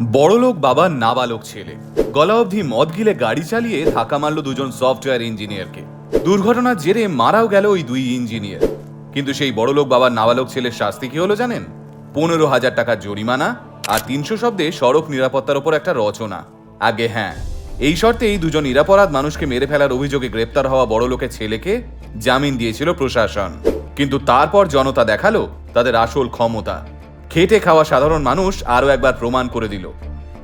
বড়লোক বাবার নাবালক ছেলে। গলা অবধি মদ গিলে গাড়ি চালিয়ে ধাক্কা মারল দুজন সফটওয়্যার ইঞ্জিনিয়ারকে। দুর্ঘটনার জেরে মারাও গেল ওই দুই ইঞ্জিনিয়ার। কিন্তু সেই বড়লোক বাবার নাবালক ছেলের শাস্তি কি হলো জানেন? পনেরো হাজার টাকার জরিমানা আর তিনশো শব্দে সড়ক নিরাপত্তার ওপর একটা রচনা। আগে হ্যাঁ এই শর্তে এই দুজন নিরাপরাধ মানুষকে মেরে ফেলার অভিযোগে গ্রেপ্তার হওয়া বড়লোকের ছেলেকে জামিন দিয়েছিল প্রশাসন। কিন্তু তারপর জনতা দেখাল তাদের আসল ক্ষমতা। খেটে খাওয়া সাধারণ মানুষ আরও একবার প্রমাণ করে দিল।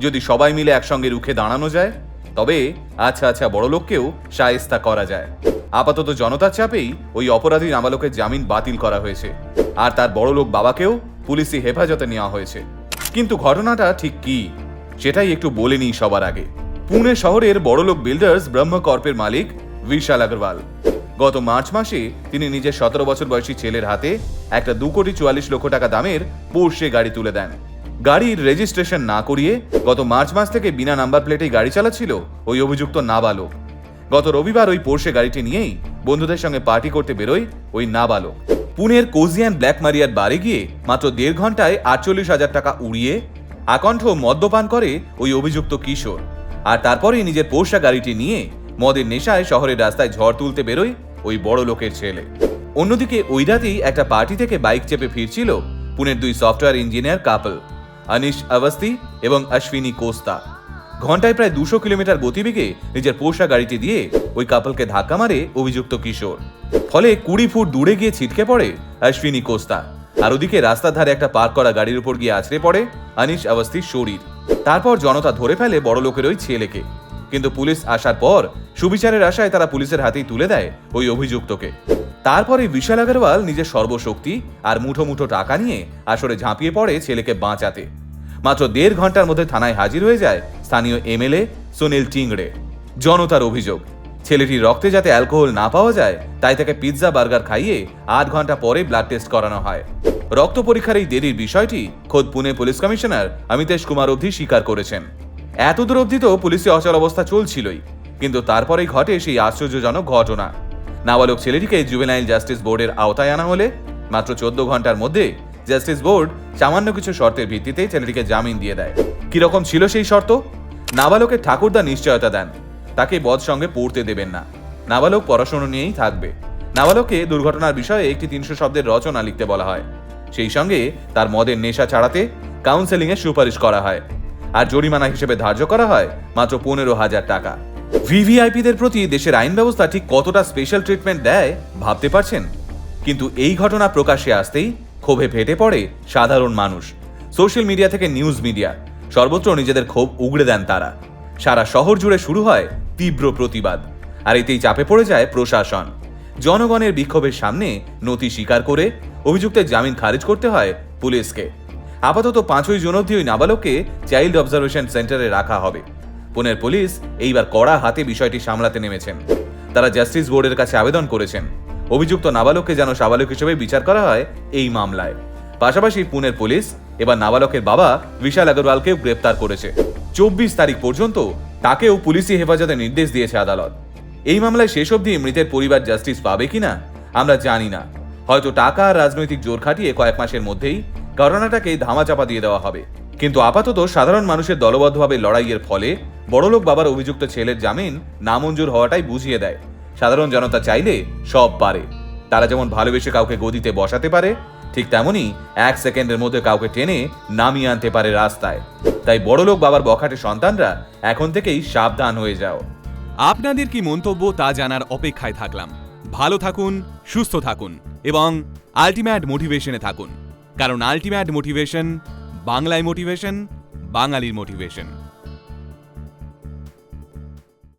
যদি সবাই মিলে একসঙ্গে রুখে দাঁড়ানো যায়, তবে আচ্ছা আচ্ছা বড় লোককেও সায়স্তা করা যায়। আপাতত জনতার চাপেই ওই অপরাধী নাবালকের জামিন বাতিল করা হয়েছে। আর তার বড়লোক বাবাকেও পুলিশি হেফাজতে নেওয়া হয়েছে। কিন্তু ঘটনাটা ঠিক কি? সেটাই একটু বলে নিই সবার আগে। পুনে শহরের বড়লোক বিল্ডার্স ব্রহ্মকর্পের মালিক, বিশাল আগরওয়াল। গত মার্চ মাসে তিনি নিজের সতেরো বছর বয়সী ছেলের হাতে একটা দু কোটি চুয়াল্লিশ লক্ষ টাকা দামের পোর্শে গাড়ি তুলে দেন। গাড়ির রেজিস্ট্রেশন না করিয়ে গত মার্চ মাস থেকে বিনা নাম্বার প্লেটেই গাড়ি চালাচ্ছিল ওই অভিযুক্ত নাবালক। গত রবিবার ওই পোর্শে গাড়িটি নিয়েই বন্ধুদের সঙ্গে পার্টি করতে বেরোয় ওই নাবালক। পুনের কোজিয়ান ব্ল্যাক মারিয়ার বারে গিয়ে মাত্র দেড় ঘন্টায় আটচল্লিশ হাজার টাকা উড়িয়ে আকণ্ঠ মদ্যপান করে ওই অভিযুক্ত কিশোর। আর তারপরেই নিজের পোষা গাড়িটি নিয়ে মদের নেশায় শহরের রাস্তায় ঝড় তুলতে বেরোয় ওই বড় লোকের ছেলে। অন্যদিকে ওই রাতেই একটা পার্টি থেকে বাইক চেপে ফিরছিল পুনের দুই software engineer couple Anish Avasthi এবং অশ্বিনী কোস্তা। ঘন্টায় প্রায় দুশো কিলোমিটার গতিবেগে নিজের পোষা গাড়িটি দিয়ে ওই কাপলকে ধাক্কা মারে অভিযুক্ত কিশোর। ফলে কুড়ি ফুট দূরে গিয়ে ছিটকে পড়ে অশ্বিনী কোস্তা। আর ওদিকে রাস্তার ধারে একটা পার্ক করা গাড়ির উপর গিয়ে আছড়ে পড়ে অনিশ অবস্তির শরীর। তারপর জনতা ধরে ফেলে বড় লোকের ওই ছেলেকে। কিন্তু পুলিশ আসার পর সুবিচারের আশায় তারা পুলিশের হাতেই তুলে দেয় ওই অভিযুক্তকে। তারপরে বিশাল আগরওয়াল নিজের সর্বশক্তি আর মুঠো মুঠো টাকা নিয়ে আসরে ঝাঁপিয়ে পড়ে ছেলেকে বাঁচাতে। মাত্র দেড় ঘণ্টার মধ্যে থানায় হাজির হয়ে যায় স্থানীয় এমএলএ সুনীল টিংড়ে। জনতার অভিযোগ, ছেলেটির রক্তে যাতে অ্যালকোহল না পাওয়া যায়, তাই তাকে পিৎজা, বার্গার খাইয়ে আধ ঘণ্টা পরে ব্লাড টেস্ট করানো হয়। রক্ত পরীক্ষার এই দেরির বিষয়টি খোদ পুনে পুলিশ কমিশনার অমিতেশ কুমার অবধি স্বীকার করেছেন। এতদূর অবধি তো পুলিশে অচল অবস্থা চলছিলই। কিন্তু তারপরেই ঘটে সেই আশ্চর্যজনক ঘটনা। নাবালক ছেলেটিকে জুভেনাইল জাস্টিস বোর্ডের আওতায় আনা হলে মাত্র চোদ্দ ঘণ্টার মধ্যে জাস্টিস বোর্ড সামান্য কিছু শর্তের ভিত্তিতে ছেলেটিকে জামিন দিয়ে দেয়। কীরকম ছিল সেই শর্ত? নাবালকের ঠাকুরদা নিশ্চয়তা দেন। তাকে বধ সঙ্গে পড়তে দেবেন না। নাবালক পড়াশোনা নিয়েই থাকবে। নাবালককে দুর্ঘটনার বিষয়ে একটি তিনশো শব্দের রচনা লিখতে বলা হয়। সেই সঙ্গে তার মদের নেশা ছাড়াতে কাউন্সেলিং এর সুপারিশ করা হয়। আর জরিমানা হিসেবে ধার্য করা হয় মাত্র পনেরো হাজার টাকা। ভিভিআইপিদের প্রতি দেশের আইন ব্যবস্থা ঠিক কতটা স্পেশাল ট্রিটমেন্ট দেয়, ভাবতে পারছেন? কিন্তু এই ঘটনা প্রকাশ্যে আসতেই ক্ষোভে ফেটে পড়ে সাধারণ মানুষ। সোশ্যাল মিডিয়া থেকে নিউজ মিডিয়া সর্বত্র নিজেদের ক্ষোভ উগড়ে দেন তারা। সারা শহর জুড়ে শুরু হয় তীব্র প্রতিবাদ, আর এতেই চাপে পড়ে যায় প্রশাসন। জনগণের বিক্ষোভের সামনে নথি স্বীকার করে অভিযুক্তের জামিন খারিজ করতে হয় পুলিশকে। আপাতত পাঁচই জুন অবধি ওই নাবালককে চাইল্ড অবজারভেশন সেন্টারে রাখা হবে। পুনের পুলিশ এইবার কড়া হাতে বিষয়টি সামলাতে নেমেছেন। তারা জাস্টিস বোর্ডের কাছে আবেদন করেছেন। অভিযুক্ত নাবালককে যেন সাবালক হিসেবে বিচার করা হয় এই মামলায়। পাশাপাশি পুনের পুলিশ এবার নাবালকের বাবা বিশাল আগরওয়ালকেও গ্রেপ্তার করেছে। চব্বিশ তারিখ পর্যন্ত তাকেও পুলিশি হেফাজতে নির্দেশ দিয়েছে আদালত। এই মামলায় শেষ অবধি মৃতের পরিবার জাস্টিস পাবে কিনা, আমরা জানি না। হয়তো টাকা আর রাজনৈতিক জোর খাটিয়ে কয়েক মাসের মধ্যেই ঘটনাটাকে ধামাচাপা দিয়ে দেওয়া হবে। কিন্তু আপাতত সাধারণ মানুষের দলবদ্ধভাবে লড়াইয়ের ফলে বড়লোক বাবার অভিযুক্ত ছেলের জামিন নামঞ্জুর হওয়াটাই বুঝিয়ে দেয়। সাধারণ জনতা চাইলে সব পারে। তারা যেমন ভালোবেসে কাউকে গদিতে বসাতে পারে, ঠিক তেমনই এক সেকেন্ডের মধ্যে কাউকে টেনে নামিয়ে আনতে পারে রাস্তায়। তাই বড়লোক বাবার বখাটে সন্তানরা এখন থেকেই সাবধান হয়ে যাও। আপনাদের কি মন্তব্য তা জানার অপেক্ষায় থাকলাম। ভালো থাকুন, সুস্থ থাকুন এবং আলটিমেট মোটিভেশনে থাকুন। কারণ আলটিমেট মোটিভেশন বাংলায় মোটিভেশন, বাঙালির মোটিভেশন।